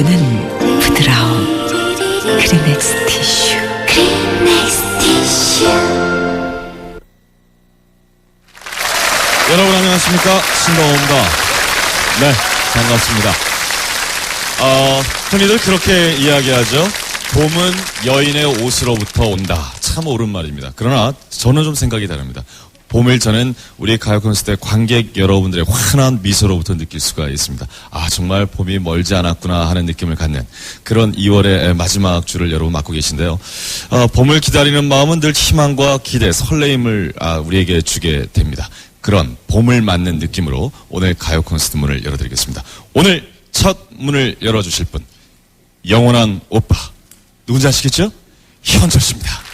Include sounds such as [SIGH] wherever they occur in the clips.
꿈꾸는 부드러움 크리넥스 티슈 여러분 안녕하십니까 신동호입니다. 네 반갑습니다. 어, 흔히들 그렇게 이야기하죠. 봄은 여인의 옷으로부터 온다. 참 옳은 말입니다. 그러나 저는 좀 생각이 다릅니다. 봄을 저는 우리 가요 콘서트의 관객 여러분들의 환한 미소로부터 느낄 수가 있습니다. 아 정말 봄이 멀지 않았구나 하는 느낌을 갖는 그런 2월의 마지막 주를 여러분 맡고 계신데요. 어, 봄을 기다리는 마음은 늘 희망과 기대, 설레임을 아, 우리에게 주게 됩니다. 그런 봄을 맞는 느낌으로 오늘 가요 콘서트 문을 열어드리겠습니다. 오늘 첫 문을 열어주실 분 영원한 오빠 누군지 아시겠죠? 현철 씨입니다.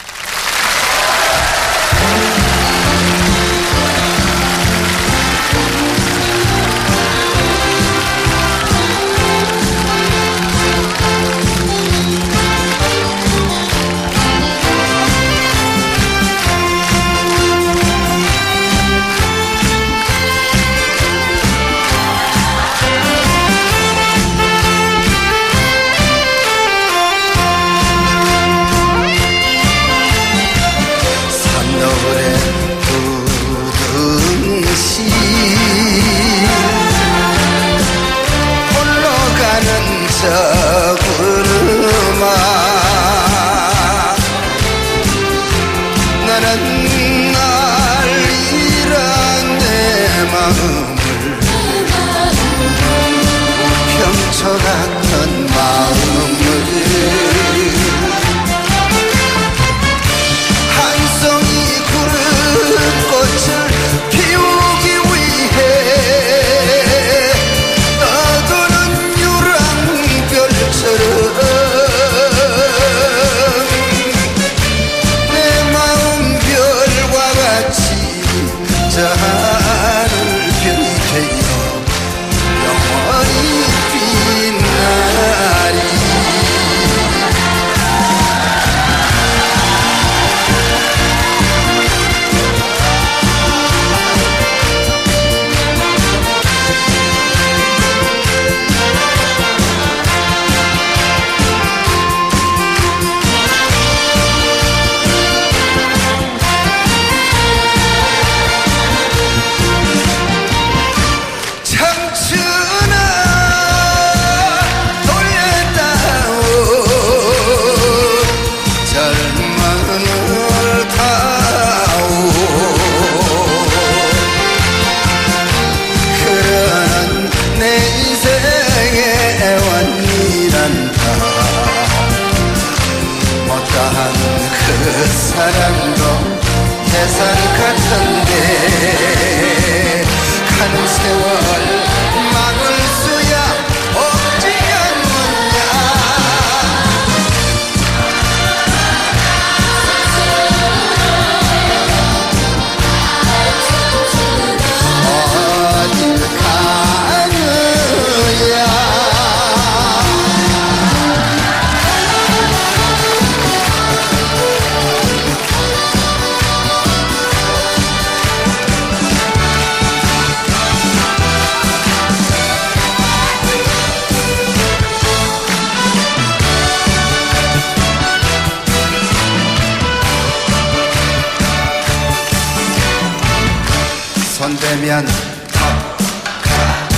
손대면 턱가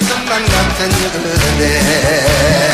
금방 같은 그대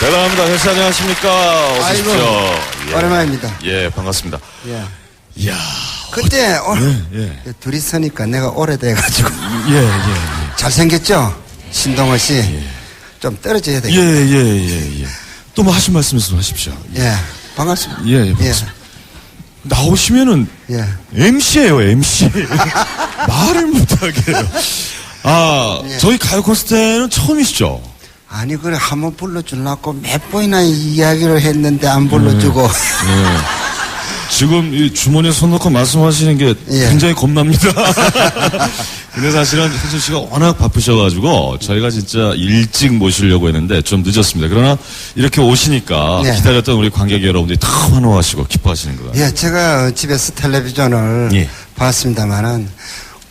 대단합니다. 회사 안녕하십니까. 어서 아이고, 오십시오. 예. 오랜만입니다. 예, 반갑습니다. 예. 이야. 그때 오늘 예. 둘이 서니까 내가 오래돼가지고 예, 예, 잘생겼죠? 신동호 씨. 좀 떨어져야 예. 되겠다. 예, 예, 예, 예. 또 뭐 하실 말씀 있으면 하십시오. 예. 반갑습니다. 예, 예, 반갑습니다. 나오시면은 예. MC예요, MC. [LAUGHS] 말을 못하게 해요. 아, 예. 저희 가요 콘서트는 처음이시죠? 아니, 그래, 한번 불러주려고 몇 번이나 이야기를 했는데 안 불러주고. 예. 지금 이 주머니에 손 넣고 말씀하시는 게 예. 굉장히 겁납니다. [LAUGHS] 근데 사실은 현철 씨가 워낙 바쁘셔가지고 저희가 진짜 일찍 모시려고 했는데 좀 늦었습니다. 그러나 이렇게 오시니까 예. 기다렸던 우리 관객 여러분들이 다 환호하시고 기뻐하시는 것 같아요. 예, 제가 집에서 텔레비전을 예. 봤습니다만은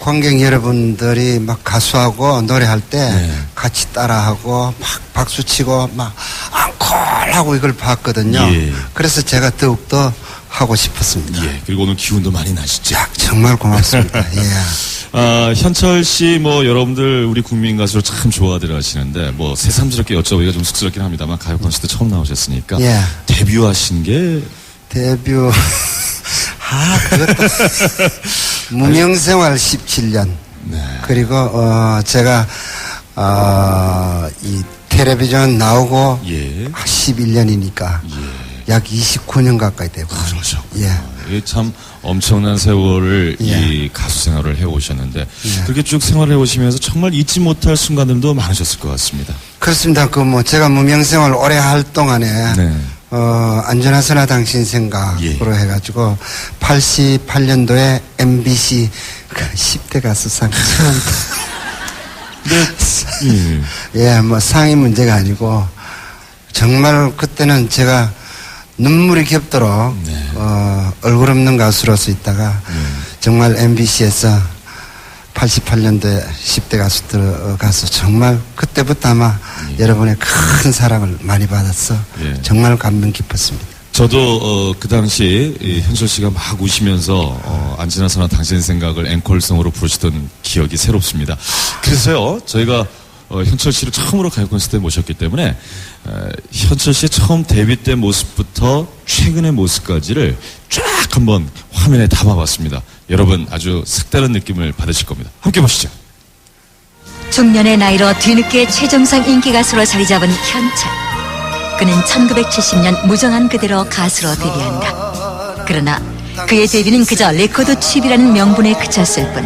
관객 여러분들이 막 가수하고 노래할 때 네. 같이 따라하고 막 박수 치고 막 앙콜하고 이걸 봤거든요. 예. 그래서 제가 더욱더 하고 싶었습니다. 예, 그리고 오늘 기운도 많이 나시죠? 야, 정말 고맙습니다. [LAUGHS] 예. 아, 현철 씨, 뭐, 여러분들, 우리 국민 가수를 참 좋아들 하시는데, 뭐, 새삼스럽게 여쭤보기가 좀 쑥스럽긴 합니다만, 가요 콘서트 처음 나오셨으니까, 예. 데뷔하신 게, 데뷔 [LAUGHS] 아 그것도 [LAUGHS] 무명생활 17년 네. 그리고 어 제가 어이 텔레비전 나오고 예. 11년이니까 약 29년 가까이 되고 그러죠. 예 이게 참 엄청난 세월을 예. 이 가수 생활을 해오셨는데, 그렇게 쭉 생활해 오시면서 정말 잊지 못할 순간들도 많으셨을 것 같습니다. 그렇습니다 그 뭐 제가 무명 생활 오래 할 동안에 네. 어 안전하서나 당신 생각으로 예. 해가지고 88년도에 MBC 그 10대 가수상 처음 예. 예, 뭐 상이 문제가 아니고 정말 그때는 제가 눈물이 겹도록 네. 어, 얼굴 없는 가수로서 있다가 정말 MBC에서 88년도에 10대 가수 들 어, 가서 정말 그때부터 아마 여러분의 큰 사랑을 많이 받았어 예. 정말 감명 깊었습니다. 저도 어, 그 당시 이 현철 씨가 막 우시면서 어, 안 지나서나 당신 생각을 앵콜성으로 부르시던 기억이 새롭습니다. 그래서요 저희가 어, 현철 씨를 처음으로 가요 콘서트에 모셨기 때문에 에, 현철 씨의 처음 데뷔 때 모습부터 최근의 모습까지를 쫙 한번 화면에 담아봤습니다. 여러분 아주 색다른 느낌을 받으실 겁니다. 함께 보시죠. 중년의 나이로 뒤늦게 최정상 인기 가수로 자리 잡은 현철. 그는 1970년 무정한 그대로 가수로 데뷔한다. 그러나 그의 데뷔는 그저 레코드 취입이라는 명분에 그쳤을 뿐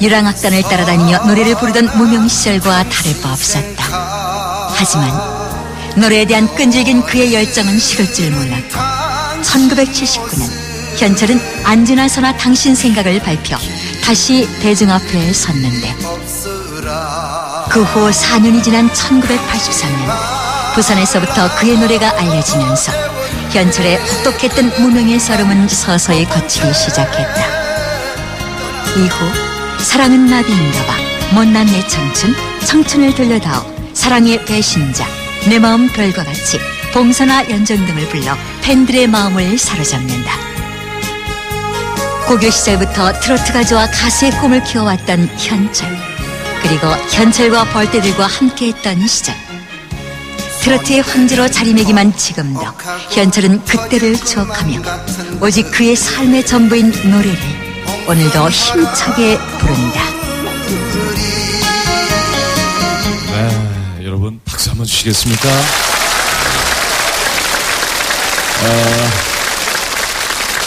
유랑악단을 따라다니며 노래를 부르던 무명 시절과 다를 바 없었다. 하지만 노래에 대한 끈질긴 그의 열정은 식을 줄 몰랐고 1979년 현철은 안지나 서나 당신 생각을 발표 다시 대중 앞에 섰는데 그 후 4년이 지난 1983년 부산에서부터 그의 노래가 알려지면서 현철의 혹독했던 무명의 서름은 서서히 거치기 시작했다. 이후 사랑은 나비인가봐 못난 내 청춘 청춘을 돌려다오 사랑의 배신자 내 마음 별과 같이 봉사나 연정 등을 불러 팬들의 마음을 사로잡는다. 고교 시절부터 트로트 가수와 가수의 꿈을 키워왔던 현철 그리고 현철과 벌떼들과 함께했던 시절 트로트의 황제로 자리매김한 지금도 현철은 그때를 추억하며 오직 그의 삶의 전부인 노래를 오늘도 힘차게 부른다. 네, 여러분 박수 한번 주시겠습니까? 어,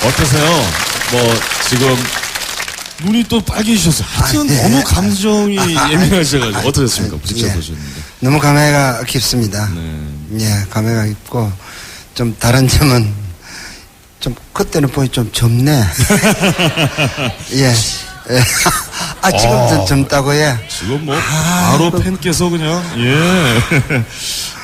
어떠세요? 뭐 지금 눈이 또 빨개지셨어요. 하여튼 아, 예. 너무 감정이 예민하셔가지고 어떠셨습니까? 직접 예. 보셨는데. 너무 감회가 깊습니다. 네. 예, 감회가 깊고 좀 다른 점은 좀 그때는 보니 좀 젊네. [LAUGHS] 예. 예. [LAUGHS] 아 지금 어. 좀 젊다고 예. 지금 뭐 아, 바로 그- 팬께서 그냥 예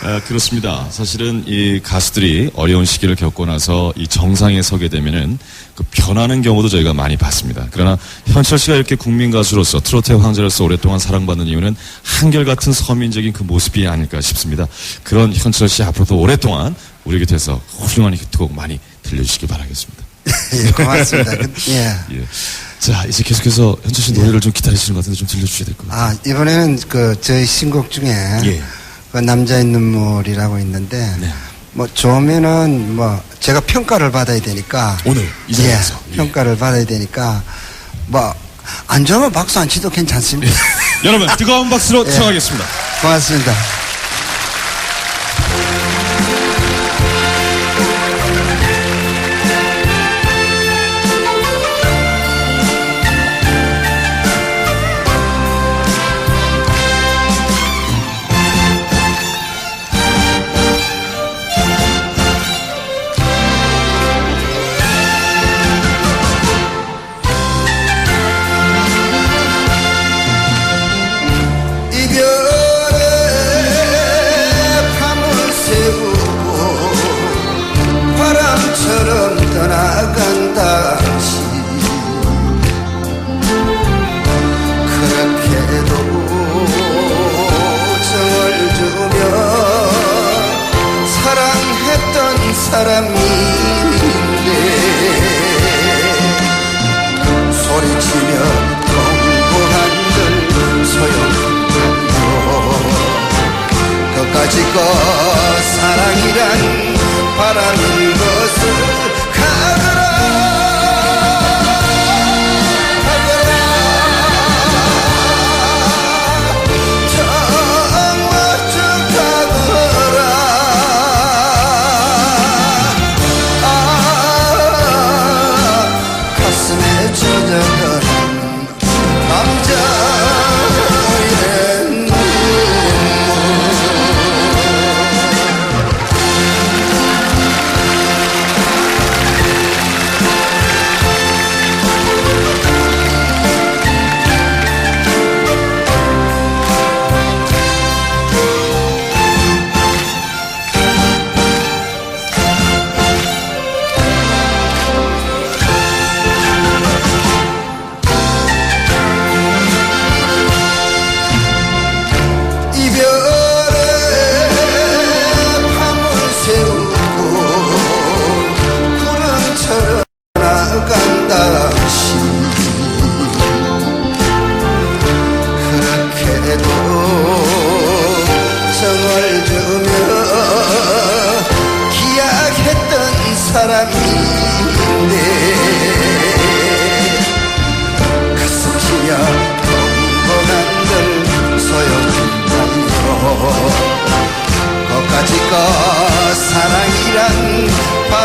아, 그렇습니다. 사실은 이 가수들이 어려운 시기를 겪고 나서 이 정상에 서게 되면은 그 변하는 경우도 저희가 많이 봤습니다. 그러나 현철 씨가 이렇게 국민 가수로서 트로트의 황제로서 오랫동안 사랑받는 이유는 한결같은 서민적인 그 모습이 아닐까 싶습니다. 그런 현철 씨 앞으로도 오랫동안 우리 곁에서 훌륭한 히트곡 많이 들려주시기 바라겠습니다. [LAUGHS] 예, 고맙습니다. 그, 예. 예. 자 이제 계속해서 현철 씨 노래를 좀 기다리시는 것 같은데 좀 들려주셔야 될 것 같아요. 아 이번에는 그 저희 신곡 중에 예. 그 남자의 눈물이라고 있는데 네. 뭐 좋으면은 뭐 제가 평가를 받아야 되니까 오늘 이 자리에서. 예, 예. 평가를 받아야 되니까 뭐 안 좋으면 박수 안 치도 괜찮습니다. 여러분 뜨거운 박수로 [LAUGHS] 예. 청하겠습니다. 고맙습니다.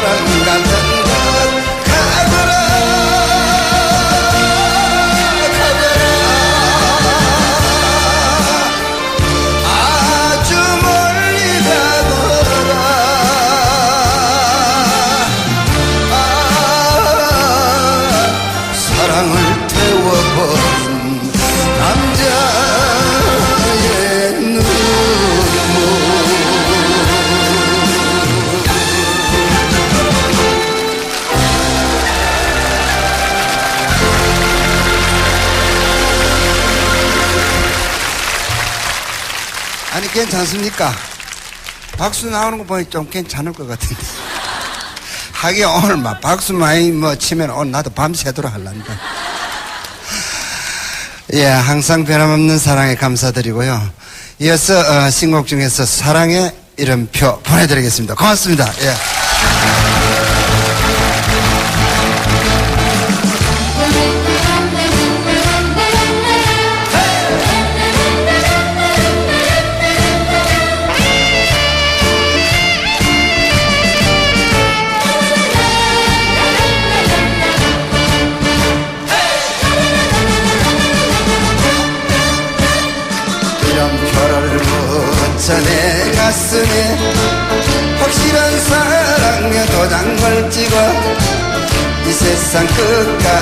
바 아니 괜찮습니까? 박수 나오는 거 보니 좀 괜찮을 것 같은데 하긴 오늘 막 박수 많이 뭐 치면 오늘 나도 밤새도록 할란다 예, 항상 변함없는 사랑에 감사드리고요. 이어서 어, 신곡 중에서 사랑의 이름표 보내드리겠습니다. 고맙습니다. 예.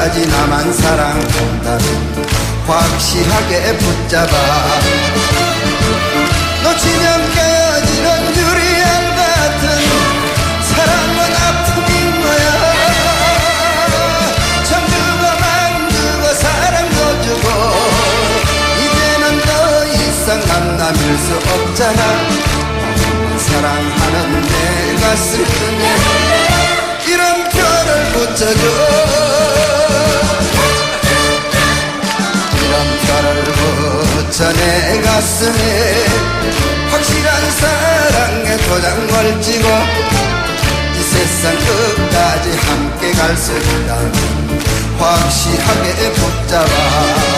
끝까지 나만 사랑한다는 확실하게 붙잡아. 가슴에 확실한 사랑의 도장을 찍어 이 세상 끝까지 함께 갈 수 있다면 확실하게 붙잡아.